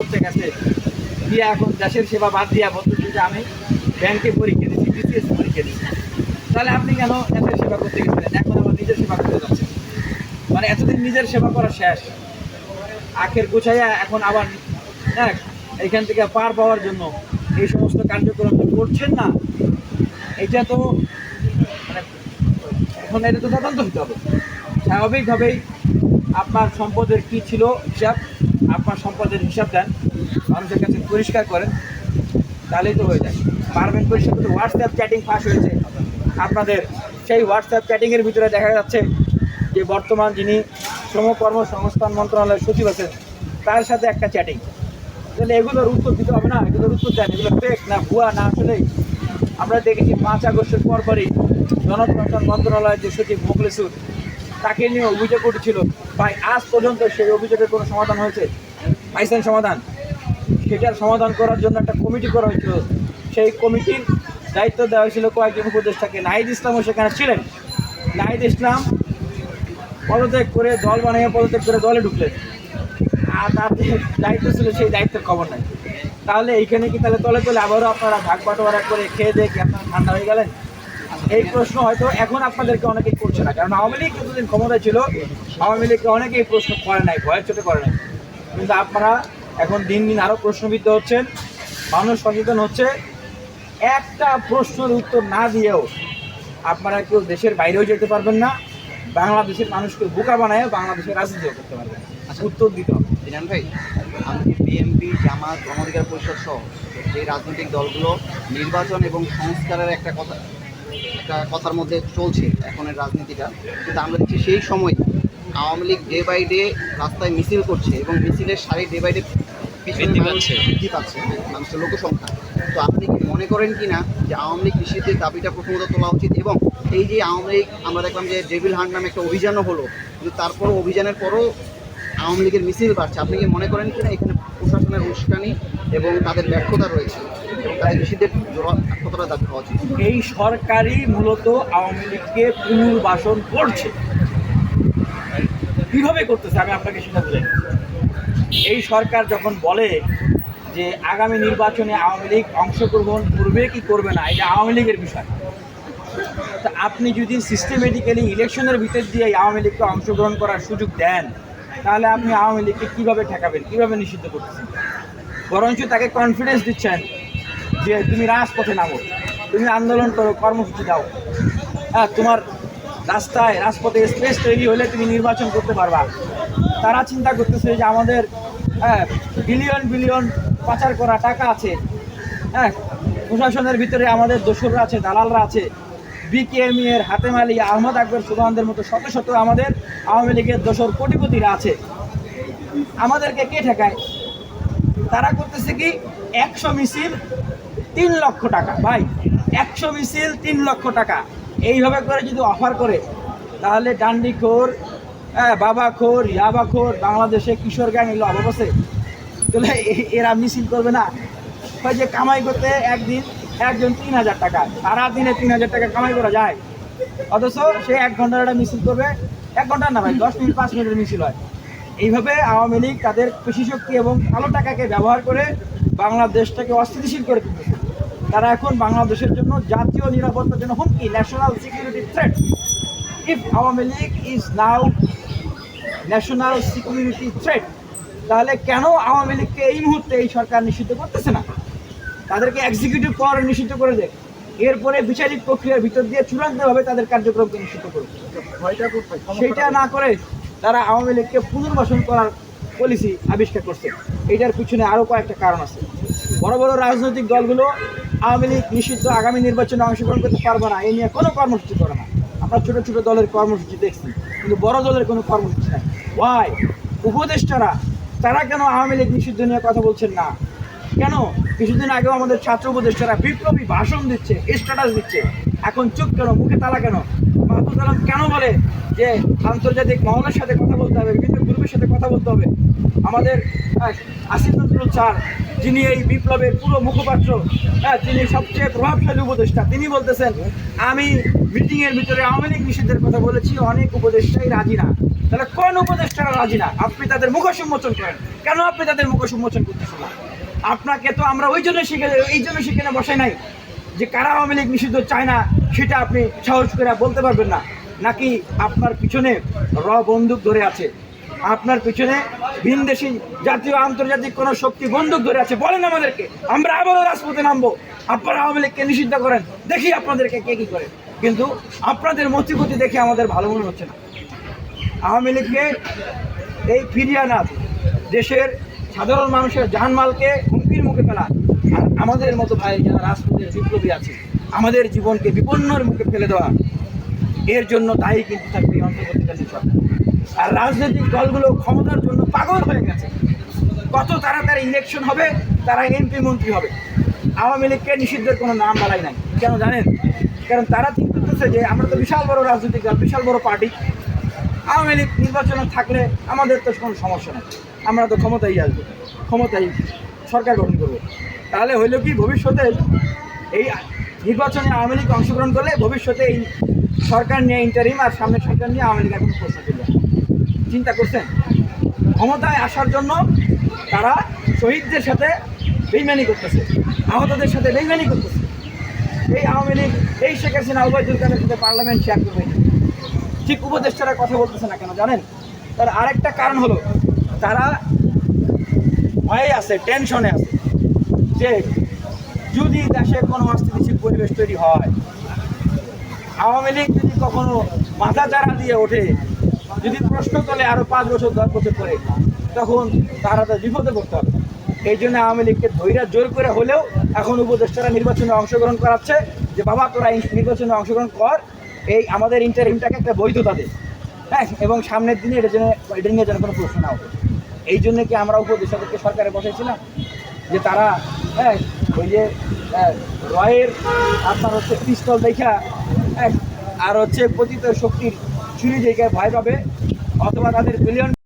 করতে গেছে দিয়ে এখন দেশের সেবা বাদ দিয়া বলতেছে যে আমি ব্যাংকে পরীক্ষা দিচ্ছি বিসিএস পরীক্ষা দিচ্ছি তাহলে আপনি কেন দেশের সেবা করতে গেছিলেন? এখন আবার নিজের সেবা করতে যাচ্ছেন। মানে এতদিন নিজের সেবা করা শেষ। আখের গুছাইয়া এখন আবার দেখ, এখান থেকে পার পাওয়ার জন্য এই সমস্ত কার্যক্রম করছেন না, এটা তো মানে এখন এটা তো তদন্ত হতে হবে। স্বাভাবিকভাবেই আপনার সম্পদের কি ছিল হিসাব? আপনার সম্পদের হিসাব দেন। মানুষের কাছে পরিষ্কার করেন। তাহলেই তো হয়ে যায়। পারবেন পরিষ্কার করতে। হোয়াটসঅ্যাপ চ্যাটিং ফাঁস হয়েছে। আপনাদের সেই হোয়াটসঅ্যাপ চ্যাটিংয়ের ভিতরে দেখা যাচ্ছে যে বর্তমান যিনি শ্রম কর্মসংস্থান মন্ত্রণালয়ের সচিব আছেন, তার সাথে একটা চ্যাটিং তাহলে এগুলোর উত্তর দিতে হবে না। এগুলোর উত্তর দেন। এগুলো ফেক না, ভুয়া না আসলে আমরা দেখেছি পাঁচ আগস্টের পর পরই জনপ্রশাসন মন্ত্রণালয়ের যে সচিব মুখলেসুর তাকে নিয়ে অভিযোগ উঠেছিল। ভাই, আজ পর্যন্ত সেই অভিযোগের কোনো সমাধান হয়েছে? পাইছেন সমাধান? সেটার সমাধান করার জন্য একটা কমিটি করা হয়েছিল। সেই কমিটির দায়িত্ব দেওয়া হয়েছিল কয়েকজন উপদেষ্টাকে। নাহিদ ইসলামও সেখানে ছিলেন। নাহিদ ইসলাম পদত্যাগ করে দল বানিয়ে পদত্যাগ করে দলে ঢুকলেন। আর তার দায়িত্ব ছিল, সেই দায়িত্বের খবর নাই। তাহলে এইখানে কি তাহলে তলে তলে আবারও আপনারা ভাগ বাটোয়ারা করে খেয়ে দিয়ে কি আপনারা ঠান্ডা হয়ে গেলেন? এই প্রশ্ন হয়তো এখন আপনাদেরকে অনেকেই করছে না কারণ আওয়ামী লীগ কিছুদিন ক্ষমতায় ছিল আওয়ামী লীগকে অনেকেই প্রশ্ন করে নাই ভয়ের চোটে করে নাই। কিন্তু আপনারা এখন দিন দিন আরও প্রশ্নবিদ্ধ হচ্ছেন মানুষ সচেতন হচ্ছে। একটা প্রশ্নের উত্তর না দিয়েও আপনারা কেউ দেশের বাইরেও যেতে পারবেন না বাংলাদেশের মানুষকে বোকা বানায় বাংলাদেশের রাজনীতিও করতে পারবেন না। উত্তর দিতে হবে। দিনান ভাই আমি বিএনপি জামাত গণঅধিকার পরিষদ সহ যে রাজনৈতিক দলগুলো নির্বাচন এবং সংস্কারের একটা কথা একটা কথার মধ্যে চলছে এখনের রাজনীতিটা। কিন্তু আমরা দেখছি সেই সময় Awami League day by day রাস্তায় মিছিল করছে এবং মিছিলের সারি ডে বাই ডে বৃদ্ধি পাচ্ছে। বৃদ্ধি পাচ্ছে মানুষের লোকসংখ্যা। তো আপনি কি মনে করেন কি না যে আওয়ামী লীগ নিষিদ্ধের দাবিটা প্রথমত তোলা উচিত এবং এই যে আওয়ামী লীগ আমরা দেখলাম যে ডেভিল হান্ট নামে একটা অভিযানও হলো কিন্তু তারপরও অভিযানের পরও আওয়ামী লীগের মিছিল বাড়ছে। আপনি কি মনে করেন কিনা এখানে প্রশাসনের উস্কানি এবং তাদের ব্যর্থতা রয়েছে? এই সরকারই মূলত আওয়ামী লীগকে পুনর্বাসন করছে। কীভাবে করতেছে? আমি আপনাকে সেটা বলে। এই সরকার যখন বলে যে আগামী নির্বাচনে আওয়ামী লীগ অংশগ্রহণ করবে কি করবে না, এটা আওয়ামী লীগের বিষয়। তা আপনি যদি সিস্টেমেটিক্যালি ইলেকশনের ভিতর দিয়ে আওয়ামী লীগকে অংশগ্রহণ করার সুযোগ দেন, তাহলে আপনি আওয়ামী লীগকে কীভাবে ঠেকাবেন, কীভাবে নিষিদ্ধ করতেছেন? বরঞ্চ তাকে কনফিডেন্স দিচ্ছেন যে তুমি রাজপথে নামো, তুমি আন্দোলন করো, কর্মসূচি দাও। হ্যাঁ তোমার রাস্তায়, রাজপথে স্পেস তৈরি হলে তুমি নির্বাচন করতে পারবা। তারা চিন্তা করতেছে যে আমাদের হ্যাঁ বিলিয়ন বিলিয়ন পাচার করা টাকা আছে। হ্যাঁ প্রশাসনের ভিতরে আমাদের দোসররা আছে, দালালরা আছে। বিকেএমই এর হাতেম আহমদ আকবর সুবানদের মতো শত শত আমাদের আওয়ামী লীগের দোসর কোটিপতিরা আছে। আমাদেরকে কে ঠেকায়? তারা করতেছে কি, একশো মিছিল তিন লক্ষ টাকা। ভাই, একশো মিছিল, তিন লক্ষ টাকা। এইভাবে করে যদি অফার করে, তাহলে ডান্ডিখোর হ্যাঁ বাবা খোর বাবাখোর ইয়াবাখোর বাংলাদেশে কিশোর গ্যাং এগুলো আছে। তাহলে এরা মিছিল করবে না। হয় যে কামাই করতে একদিন একজন তিন হাজার টাকা, সারা দিনে তিন হাজার টাকা কামাই করা যায়। অথচ সে এক ঘণ্টার একটা মিছিল করবে। এক ঘণ্টার না ভাই, দশ মিনিট, পাঁচ মিনিটের মিছিল হয়। এইভাবে আওয়ামী লীগ তাদের পেশি শক্তি এবং কালো টাকাকে ব্যবহার করে বাংলাদেশটাকে অস্থিতিশীল করে তুলতেছে। তারা এখন বাংলাদেশের জন্য জাতীয় নিরাপত্তার জন্য হুমকি national security threat if Awami League is now national security threat তাহলে কেন আওয়ামী লীগকে এই মুহূর্তে এই সরকার নিষিদ্ধ করতেছে না? তাদেরকে এক্সিকিউটিভ পাওয়ার নিষিদ্ধ করে দেয় এরপরে বিচারিক প্রক্রিয়ার ভিতর দিয়ে চূড়ান্তভাবে তাদের কার্যক্রমকে নিষিদ্ধ করবে সেটা না করে তারা আওয়ামী লীগকে পুনর্বাসন করার পলিসি আবিষ্কার করছে। এটার পিছনে আরও কয়েকটা কারণ আছে। বড় বড় রাজনৈতিক দলগুলো আওয়ামী লীগ নিষিদ্ধ আগামী নির্বাচনে অংশগ্রহণ করতে পারবে না এই নিয়ে কোনো কর্মসূচি করে না। আমরা ছোটো ছোটো দলের কর্মসূচি দেখছি, কিন্তু বড় দলের কোনো কর্মসূচি নাই। ওয়াই উপদেষ্টারা, তারা কেন আওয়ামী লীগ নিষিদ্ধ নিয়ে কথা বলছেন না? কেন? কিছুদিন আগেও আমাদের ছাত্র উপদেষ্টারা বিপ্লবী ভাষণ দিচ্ছে স্ট্যাটাস দিচ্ছে। এখন চুপ কেন, মুখে তালা কেন? মাহবুব আলম কেন বলে যে আন্তর্জাতিক মহলের সাথে কথা বলতে হবে, বিভিন্ন গ্রুপের সাথে কথা বলতে হবে? আমাদের আসিফ নজরুল স্যার, যিনি এই বিপ্লবের পুরো মুখপাত্র হ্যাঁ তিনি সবচেয়ে প্রভাবশালী উপদেষ্টা, তিনি বলতেছেন, আমি মিটিংয়ের ভিতরে আওয়ামী লীগ নিষিদ্ধের কথা বলেছি, অনেক উপদেষ্টাই রাজি না। তাহলে কোন উপদেষ্টারা রাজি না? আপনি তাদের মুখ সম্মোচন করেন। কেন আপনি তাদের মুখ সম্মোচন করতেছেন না? আপনাকে তো আমরা ওই জন্য শিখে, এই জন্য শিখে না বসাই নাই যে কারা আওয়ামী লীগ নিষিদ্ধ চায় না, সেটা আপনি সাহস করে বলতে পারবেন না। নাকি আপনার পিছনে র বন্দুক ধরে আছে? আপনার পিছনে ভিনদেশি জাতীয় আন্তর্জাতিক কোনো শক্তি বন্দুক ধরে আছে, বলেন আমাদেরকে। আমরা আবারও রাজপথে নামবো। আপনারা আওয়ামী লীগকে নিষিদ্ধ করেন। দেখি আপনাদেরকে কে কি করে। কিন্তু আপনাদের মতিগতি দেখে আমাদের ভালো মনে হচ্ছে না। আওয়ামী লীগকে এই ফিরিয়ে আনা, দেশের সাধারণ মানুষের জানমালকে হুমকির মুখে ফেলা। আর আমাদের মতো ভাই যারা রাজপথের বিপ্লবী আছে, আমাদের জীবনকে বিপন্নর মুখে ফেলে দেওয়া, এর জন্য দায়ী কিন্তু থাকবে অন্তর্বর্তীকালীন সরকার। আর রাজনৈতিক দলগুলো ক্ষমতার জন্য পাগল হয়ে গেছে। কত তাড়াতাড়ি ইলেকশন হবে, তারা এমপি মন্ত্রী হবে। আওয়ামী লীগকে নিষিদ্ধের কোনো নাম বলাই নাই। কেন জানেন? কারণ তারা ঠিক করতেছে যে আমরা তো বিশাল বড় রাজনৈতিক দল, বিশাল বড় পার্টি। আওয়ামী লীগ নির্বাচনে থাকলে আমাদের তো কোনো সমস্যা নেই। আমরা তো ক্ষমতায় আসব, ক্ষমতায় সরকার গঠন করব। তাহলে হইল কি, ভবিষ্যতে এই নির্বাচনে আওয়ামী লীগ অংশগ্রহণ করলে ভবিষ্যতে এই সরকার নিয়ে ইন্টারিম আর সামনের সরকার নিয়ে আওয়ামী লীগ এখন প্রশ্ন তুলবে চিন্তা করছেন? ক্ষমতায় আসার জন্য তারা শহীদদের সাথে বেইমানি করতেছে, আহতদের সাথে বেইমানি করতেছে। এই আওয়ামী লীগ, এই শেখ হাসিনা, ওবায়দুল কাদের সাথে পার্লামেন্ট শেয়ার করবে। ঠিক উপদেষ্টারা কথা বলতেছে না কেন জানেন? তার আরেকটা কারণ হলো, তারা ভয়ে আছে টেনশনে আছে যে যদি দেশে কোনো অস্থিতিশীল পরিবেশ তৈরি হয়, আওয়ামী লীগ যদি কখনো মাথা চারা দিয়ে ওঠে যদি প্রশ্ন তোলে আরও পাঁচ বছর দশ বছর করে তখন তারা তো বিপদে পড়তে হবে। এই জন্য আওয়ামী লীগকে ধৈর্য জোর করে হলেও এখন উপদেষ্টারা নির্বাচনে অংশগ্রহণ করাচ্ছে যে বাবা তোরা নির্বাচনে অংশগ্রহণ কর এই আমাদের ইন্টারিমটাকে একটা বৈধতা দে। হ্যাঁ এবং সামনের দিনে এটা যেন এটা নিয়ে যেন কোনো প্রশ্ন না ওঠে। এই জন্য কি আমরা উপদেষ্টাদেরকে সরকারে বসেছিলাম যে তারা হ্যাঁ ওই যে হ্যাঁ, রয়ের আপনার হচ্ছে পিস্তল দেখা হ্যাঁ আর হচ্ছে পতিত শক্তির ছুরি জায়গায় ভয় পাবে অথবা তাদের বিলিয়ন